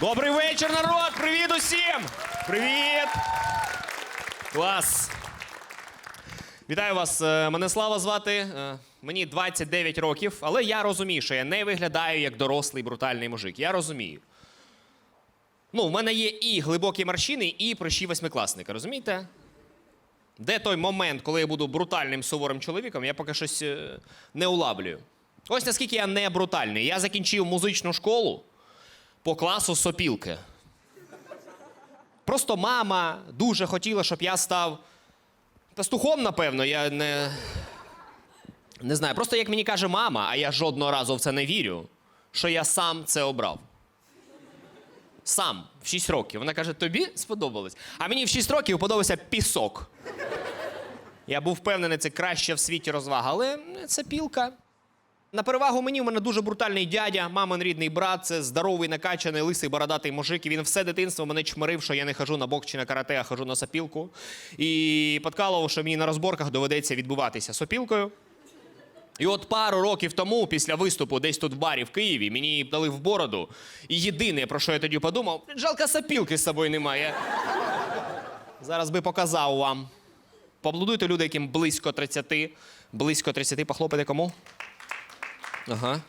Добрий вечір, народ! Привіт усім! Привіт! Клас! Вітаю вас! Е, Мене Слава звати. Е, Мені 29 років, але я розумію, що я не виглядаю як дорослий брутальний мужик. Я розумію. Ну, в мене є і глибокі морщини, і прищі восьмикласника, розумієте? Де той момент, коли я буду брутальним суворим чоловіком, я поки щось е, не улавлюю. Ось наскільки я не брутальний. Я закінчив музичну школу по класу сопілки. Просто мама дуже хотіла, щоб я став пастухом, напевно, я не. Не знаю. Просто як мені каже мама, а я жодного разу в це не вірю, що я сам це обрав. Сам в 6 років. Вона каже: тобі сподобалось. А мені в 6 років подобався пісок. Я був впевнений, це краще в світі розвага, але це пілка. На перевагу мені в мене дуже брутальний дядя, мамин рідний брат, це здоровий, накачаний, лисий, бородатий мужик. І він все дитинство мене чмирив, що я не хожу на бокс чи на карате, а хожу на сопілку. І подкалував, що мені на розборках доведеться відбуватися сопілкою. І от пару років тому, після виступу, десь тут в барі в Києві, мені дали в бороду. І єдине, про що я тоді подумав, жалко сопілки з собою немає. Зараз би показав вам. Поаплодуйте люди, яким близько 30. Близько 30. Похлопайте кому? Ага.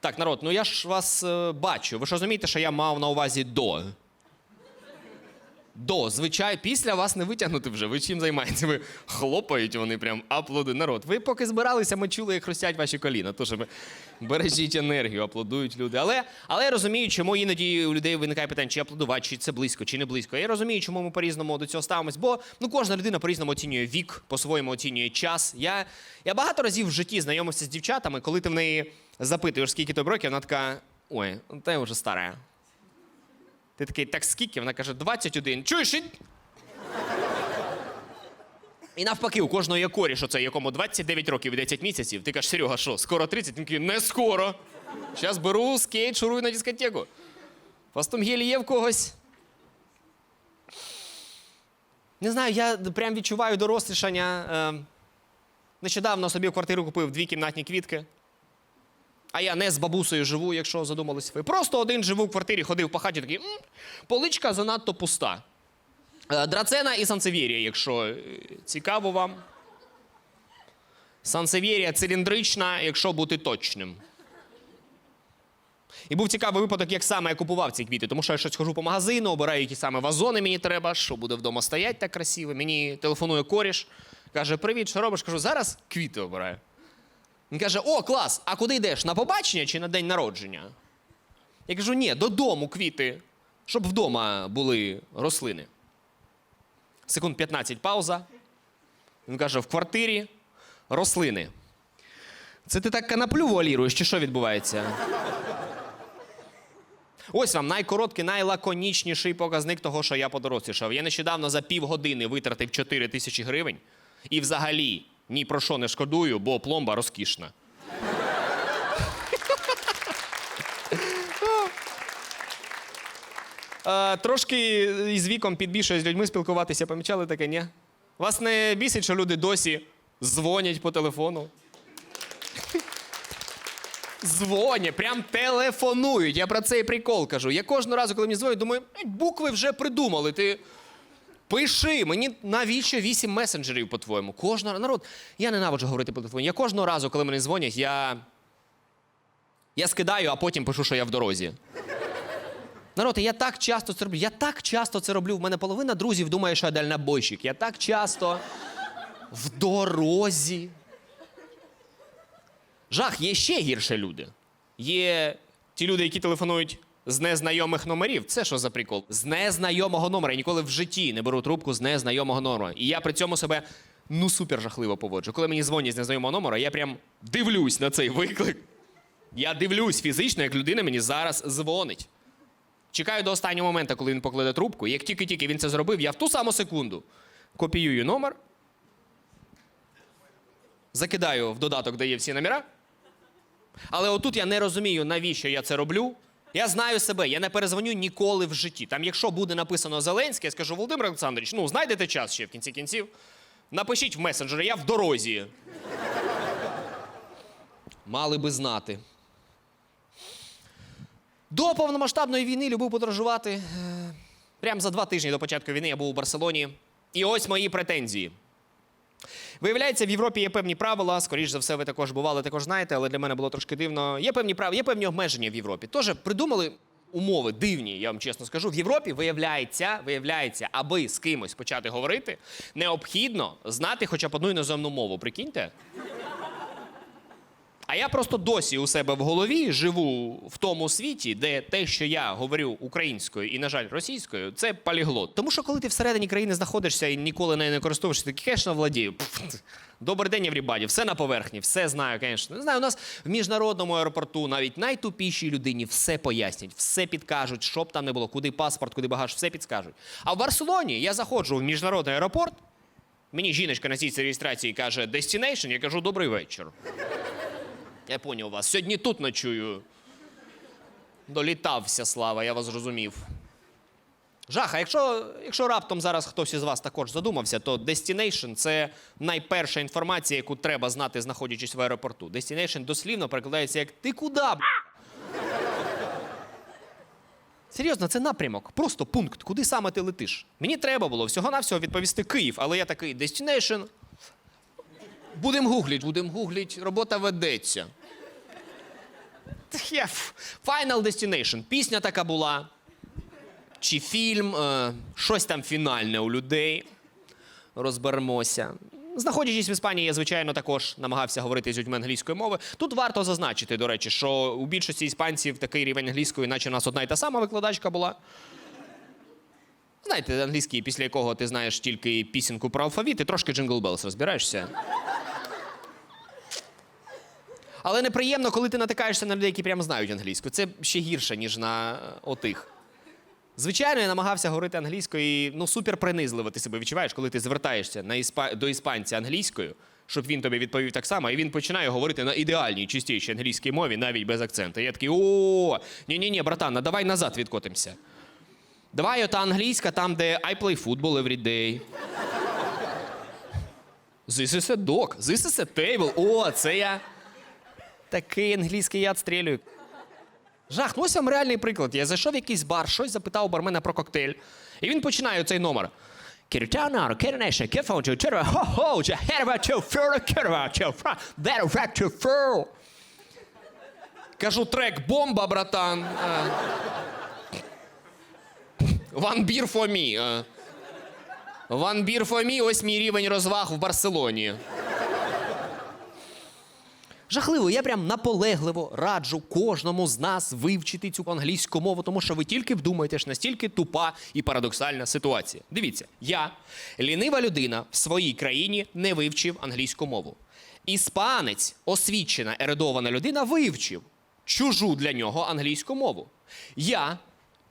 Так, народ, ну я ж вас е, бачу. Ви ж розумієте, що я мав на увазі до. До, звичайно, після вас не витягнути вже. Ви чим займаєтеся? Ви хлопають вони прям аплоди. Народ. Ви поки збиралися, ми чули, як хрустять ваші коліна. Тож бережіть енергію, аплодують люди. Але, але я розумію, чому іноді у людей виникає питання, чи аплодувати, чи це близько, чи не близько. Я розумію, чому ми по-різному до цього ставимось, бо ну кожна людина по-різному оцінює вік, по-своєму оцінює час. Я, я багато разів в житті знайомився з дівчатами, коли ти в неї запитуєш, скільки тобі років, вона така: ой, та я вже стара. Ти такий, так скільки? Вона каже, 21. Чуєш? І... І навпаки, у кожного є коріш, оце, якому 29 років і 10 місяців. Ти кажеш, Серега, що, скоро 30? Він такий, не скоро. Зараз беру скейт, шурую на дискотеку. Фастумгелі є в когось. Не знаю, я прям відчуваю дорослішання. Е, нещодавно собі квартиру купив дві кімнатні квітки. А я не з бабусею живу, якщо задумались ви. Просто один живу в квартирі, ходив по хаті, такий, «М, поличка занадто пуста. Е, Драцена і Сансевєрія, якщо е, цікаво вам. Сансевєрія циліндрична, якщо бути точним. І був цікавий випадок, як саме я купував ці квіти, тому що я щось хожу по магазину, обираю, які саме вазони мені треба, що буде вдома стоять так красиво. Мені телефонує коріш, каже: Привіт, що робиш? Кажу, зараз квіти обираю. Він каже: О, клас! А куди йдеш? На побачення чи на день народження? Я кажу, ні, додому квіти, щоб вдома були рослини. Секунд 15 пауза. Він каже: в квартирі рослини. Це ти так канаплю вуаліруєш, чи що відбувається? Ось вам найкороткий, найлаконічніший показник того, що я подорослішав. Я нещодавно за півгодини витратив 4 тисячі гривень і взагалі ні про що не шкодую, бо пломба розкішна. Трошки із віком підбільшує з людьми спілкуватися, помічали таке, ні? Вас не бісить, що люди досі дзвонять по телефону? Дзвонять, прям телефонують. Я про цей прикол кажу. Я кожного разу, коли мені дзвонять, думаю, букви вже придумали. Ти пиши, мені навіщо вісім месенджерів, по-твоєму? Кожного народ. Я ненавиджу говорити по телефону. Я кожного разу, коли мені дзвонять, я. Я скидаю, а потім пишу, що я в дорозі. Народ, я так часто це роблю. Я так часто це роблю. В мене половина друзів думає, що я дальнобойщик. Я так часто в дорозі. Жах, є ще гірше люди. Є ті люди, які телефонують з незнайомих номерів. Це що за прикол? З незнайомого номера. Я ніколи в житті не беру трубку з незнайомого номера. І я при цьому себе ну супер жахливо поводжу. Коли мені дзвонять з незнайомого номера, я прям дивлюсь на цей виклик. Я дивлюсь фізично, як людина мені зараз дзвонить. Чекаю до останнього моменту, коли він покладе трубку. Як тільки-тільки він це зробив, я в ту саму секунду копіюю номер, закидаю в додаток, де є всі номера. Але отут я не розумію, навіщо я це роблю. Я знаю себе, я не перезвоню ніколи в житті. Там, якщо буде написано Зеленський, я скажу, Володимир Олександрович, ну знайдете час ще в кінці кінців. Напишіть в месенджері, я в дорозі. Мали би знати. До повномасштабної війни любив подорожувати. Е, Прямо за два тижні до початку війни я був у Барселоні. І ось мої претензії. Виявляється, в Європі є певні правила. Скоріш за все, ви також бували, також знаєте, але для мене було трошки дивно. Є певні правила, є певні обмеження в Європі. Тож придумали умови дивні, я вам чесно скажу. В Європі виявляється, виявляється, аби з кимось почати говорити, необхідно знати хоча б одну іноземну мову. Прикиньте. А я просто досі у себе в голові живу в тому світі, де те, що я говорю українською і, на жаль, російською, це поліглот. Тому що коли ти всередині країни знаходишся і ніколи не користуєшся, ти кешно владію. Добрий день, Еврібаді, все на поверхні, все знаю, звісно. Не знаю, у нас в міжнародному аеропорту навіть найтупішій людині все пояснять, все підкажуть, що б там не було, куди паспорт, куди багаж, все підскажуть. А в Барселоні я заходжу в міжнародний аеропорт. Мені жіночка на цій реєстрації каже Destination, я кажу добрий вечір. Я поняв вас. Сьогодні тут ночую. Долітався, слава, я вас зрозумів. Жах, а якщо, якщо раптом зараз хтось із вас також задумався, то Destination – це найперша інформація, яку треба знати, знаходячись в аеропорту. Destination дослівно перекладається як ти куди? б***?» Серйозно, це напрямок, просто пункт, куди саме ти летиш. Мені треба було всього-навсього відповісти Київ, але я такий Destination. Будем гугліть, будем гугліть, робота ведеться. Final Destination. Пісня така була. Чи фільм, е, щось там фінальне у людей. Розберемося. Знаходячись в Іспанії, я, звичайно, також намагався говорити з людьми англійської мови. Тут варто зазначити, до речі, що у більшості іспанців такий рівень англійської, наче у нас одна й та сама викладачка була. Знаєте, англійський, після якого ти знаєш тільки пісеньку про алфавіт і трошки Bells, розбираєшся? Але неприємно, коли ти натикаєшся на людей, які прямо знають англійську. Це ще гірше, ніж на отих. Звичайно, я намагався говорити англійською ну, супер принизливо ти себе відчуваєш, коли ти звертаєшся на іспа... до іспанця англійською, щоб він тобі відповів так само, і він починає говорити на ідеальній, чистішій англійській мові, навіть без акценту. Я такий, о, ні-ні-ні, братан, давай назад відкотимося. Давай ота англійська там, де I play football every day. This is a dog, this is a table. О, це я. Такий англійський я відстрілюю. Жах, ну ось вам реальний приклад. Я зайшов в якийсь бар, щось запитав бармена про коктейль. І він починає цей номер. Кажу, трек бомба, братан. One beer for me. One beer for me, ось мій рівень розваг в Барселоні. Жахливо, я прям наполегливо раджу кожному з нас вивчити цю англійську мову, тому що ви тільки вдумаєтесь, настільки тупа і парадоксальна ситуація. Дивіться, я, лінива людина, в своїй країні не вивчив англійську мову. Іспанець, освічена, ередована людина, вивчив чужу для нього англійську мову. Я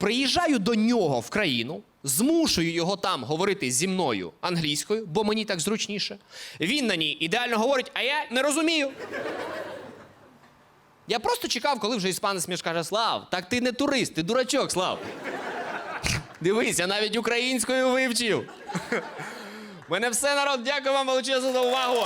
приїжджаю до нього в країну, змушую його там говорити зі мною англійською, бо мені так зручніше. Він на ній ідеально говорить, а я не розумію. Я просто чекав, коли вже іспанець мені скаже Слав, так ти не турист, ти дурачок, Слав. Дивись, я навіть українською вивчив. Мене все, народ. Дякую вам величезно за увагу.